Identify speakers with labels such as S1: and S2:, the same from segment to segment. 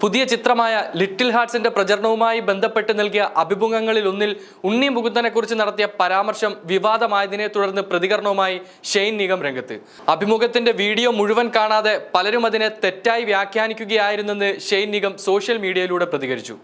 S1: പുതിയ ചിത്രമായ ലിറ്റിൽ ഹാർട്സിന്റെ പ്രചരണവുമായി ബന്ധപ്പെട്ട് നൽകിയ അഭിമുഖങ്ങളിൽ ഒന്നിൽ ഉണ്ണി മുകുന്ദനെ കുറിച്ച് നടത്തിയ പരാമർശം വിവാദമായതിനെ തുടർന്ന് പ്രതികരണവുമായി ഷെയ്ൻ നിഗം രംഗത്ത്. അഭിമുഖത്തിന്റെ വീഡിയോ മുഴുവൻ കാണാതെ പലരും അതിനെ തെറ്റായി വ്യാഖ്യാനിക്കുകയായിരുന്നെന്ന് ഷെയ്ൻ നിഗം സോഷ്യൽ മീഡിയയിലൂടെ പ്രതികരിച്ചു.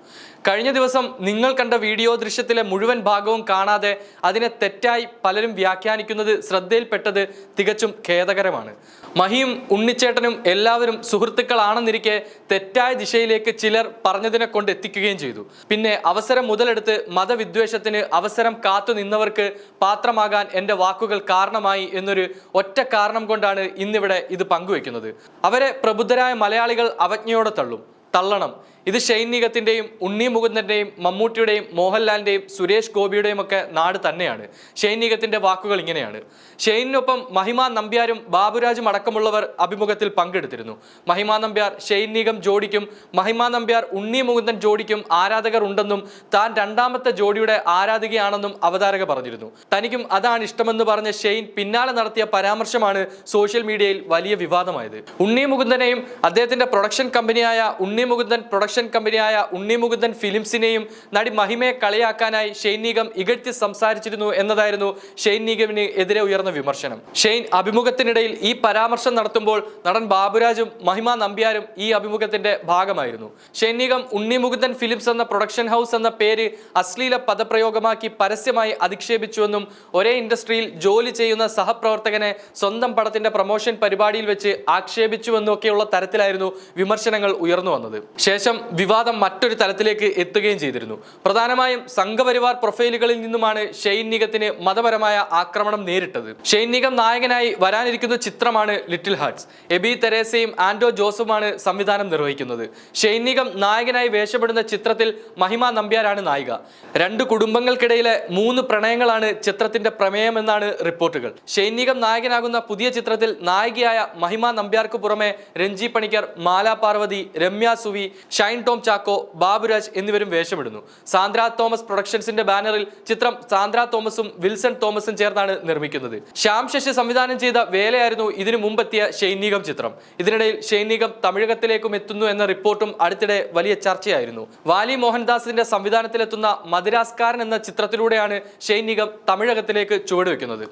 S1: കഴിഞ്ഞ ദിവസം നിങ്ങൾ കണ്ട വീഡിയോ ദൃശ്യത്തിലെ മുഴുവൻ ഭാഗവും കാണാതെ അതിനെ തെറ്റായി പലരും വ്യാഖ്യാനിക്കുന്നത് ശ്രദ്ധയിൽപ്പെട്ടത് തികച്ചും ഖേദകരമാണ്. മഹിയും ഉണ്ണിച്ചേട്ടനും എല്ലാവരും സുഹൃത്തുക്കളാണെന്നിരിക്കെ തെറ്റായ ദിശയിലേക്ക് ചിലർ പറഞ്ഞതിനെ കൊണ്ട് എത്തിക്കുകയും ചെയ്തു. പിന്നെ അവസരം മുതലെടുത്ത് മതവിദ്വേഷത്തിന് അവസരം കാത്തു നിന്നവർക്ക് പാത്രമാകാൻ എന്റെ വാക്കുകൾ കാരണമായി എന്നൊരു ഒറ്റ കാരണം കൊണ്ടാണ് ഇന്നിവിടെ ഇത് പങ്കുവെക്കുന്നത്. അവരെ പ്രബുദ്ധരായ മലയാളികൾ അവജ്ഞയോടെ തള്ളും. തള്ളണം. ഇത് ഷെയ്ൻ നിഗത്തിന്റെയും ഉണ്ണി മുകുന്ദന്റെയും മമ്മൂട്ടിയുടെയും മോഹൻലാലിന്റെയും സുരേഷ് ഗോപിയുടെയും ഒക്കെ നാട് തന്നെയാണ്. ഷെയ്ൻ നിഗത്തിന്റെ വാക്കുകൾ ഇങ്ങനെയാണ്. ഷെയ്നിനൊപ്പം മഹിമ നമ്പ്യാരും ബാബുരാജും അടക്കമുള്ളവർ അഭിമുഖത്തിൽ പങ്കെടുത്തിരുന്നു. മഹിമ നമ്പ്യാർ ഷെയ്ൻ നിഗം ജോഡിക്കും മഹിമ നമ്പ്യാർ ഉണ്ണി മുകുന്ദൻ ജോഡിക്കും ആരാധകർ ഉണ്ടെന്നും താൻ രണ്ടാമത്തെ ജോഡിയുടെ ആരാധികയാണെന്നും അവതാരക പറഞ്ഞിരുന്നു. തനിക്കും അതാണ് ഇഷ്ടമെന്ന് പറഞ്ഞ ഷെയ്ൻ പിന്നാലെ നടത്തിയ പരാമർശമാണ് സോഷ്യൽ മീഡിയയിൽ വലിയ വിവാദമായത്. ഉണ്ണി മുകുന്ദനെയും അദ്ദേഹത്തിന്റെ പ്രൊഡക്ഷൻ കമ്പനിയായ ഉണ്ണി മുകുന്ദൻ പ്രൊഡക്ഷൻ കമ്പനിയായ ഉണ്ണി മുകുന്ദൻ ഫിലിംസിനെയും നടി മഹിമയെ കളിയാക്കാനായി ഷെയ്ൻ നീഗം ഇകഴ്ത്തി സംസാരിച്ചിരുന്നു എന്നതായിരുന്നു ഷെയ്ൻ നീഗമിന് എതിരെ ഉയർന്ന വിമർശനം. ഷെയ്ൻ അഭിമുഖത്തിനിടയിൽ ഈ പരാമർശം നടത്തുമ്പോൾ നടൻ ബാബുരാജും മഹിമ നമ്പ്യാരും ഈ അഭിമുഖത്തിന്റെ ഭാഗമായിരുന്നു. ഷെയ്ൻ നീഗം ഉണ്ണി മുകുന്ദൻ ഫിലിംസ് എന്ന പ്രൊഡക്ഷൻ ഹൗസ് എന്ന പേര് അശ്ലീല പദപ്രയോഗമാക്കി പരസ്യമായി അധിക്ഷേപിച്ചുവെന്നും ഒരേ ഇൻഡസ്ട്രിയിൽ ജോലി ചെയ്യുന്ന സഹപ്രവർത്തകനെ സ്വന്തം പടത്തിന്റെ പ്രൊമോഷൻ പരിപാടിയിൽ വെച്ച് ആക്ഷേപിച്ചുവെന്നും ഒക്കെയുള്ള തരത്തിലായിരുന്നു വിമർശനങ്ങൾ ഉയർന്നു വന്നത്. ശേഷം വിവാദം മറ്റൊരു തലത്തിലേക്ക് എത്തുകയും ചെയ്തിരുന്നു. പ്രധാനമായും സംഘപരിവാർ പ്രൊഫൈലുകളിൽ നിന്നുമാണ് ഷെയ്ൻ നിഗത്തിന് മതപരമായ ആക്രമണം നേരിട്ടത്. ഷെയ്ൻ നിഗം നായകനായി വരാനിരിക്കുന്ന ചിത്രമാണ് ലിറ്റിൽ ഹാർട്സ് എബി തെരേസയും ആൻഡോ ജോസുമാണ് സംവിധാനം നിർവഹിക്കുന്നത്. ഷെയ്ൻ നിഗം നായകനായി വേഷപ്പെടുന്ന ചിത്രത്തിൽ മഹിമ നമ്പ്യാരാണ് നായിക. രണ്ട് കുടുംബങ്ങൾക്കിടയിലെ മൂന്ന് പ്രണയങ്ങളാണ് ചിത്രത്തിന്റെ പ്രമേയമെന്നാണ് റിപ്പോർട്ടുകൾ. ഷെയ്ൻ നിഗം നായകനാകുന്ന പുതിയ ചിത്രത്തിൽ നായികയായ മഹിമ നമ്പ്യാർക്ക് പുറമെ രഞ്ജി പണിക്കർ മാലാ പാർവതി രമ്യ സുവി ഷൈൻ ടോം ചാക്കോ ബാബുരാജ് എന്നിവരും വേഷമിടുന്നു. സാന്ദ്ര തോമസ് പ്രൊഡക്ഷൻസിന്റെ ബാനറിൽ ചിത്രം സാന്ദ്ര തോമസും വിൽസൺ തോമസും ചേർന്നാണ് നിർമ്മിക്കുന്നത്. ശ്യാം ശശി സംവിധാനം ചെയ്ത വേലയായിരുന്നു ഇതിനു മുമ്പെത്തിയ ഷൈനികം ചിത്രം. ഇതിനിടയിൽ ഷൈനികം തമിഴകത്തിലേക്കും എത്തുന്നു എന്ന റിപ്പോർട്ടും അടുത്തിടെ വലിയ ചർച്ചയായിരുന്നു. വാലി മോഹൻദാസിന്റെ സംവിധാനത്തിലെത്തുന്ന മദിരാസ്കാരൻ എന്ന ചിത്രത്തിലൂടെയാണ് ഷൈനികം തമിഴകത്തിലേക്ക് ചുവടുവെക്കുന്നത്.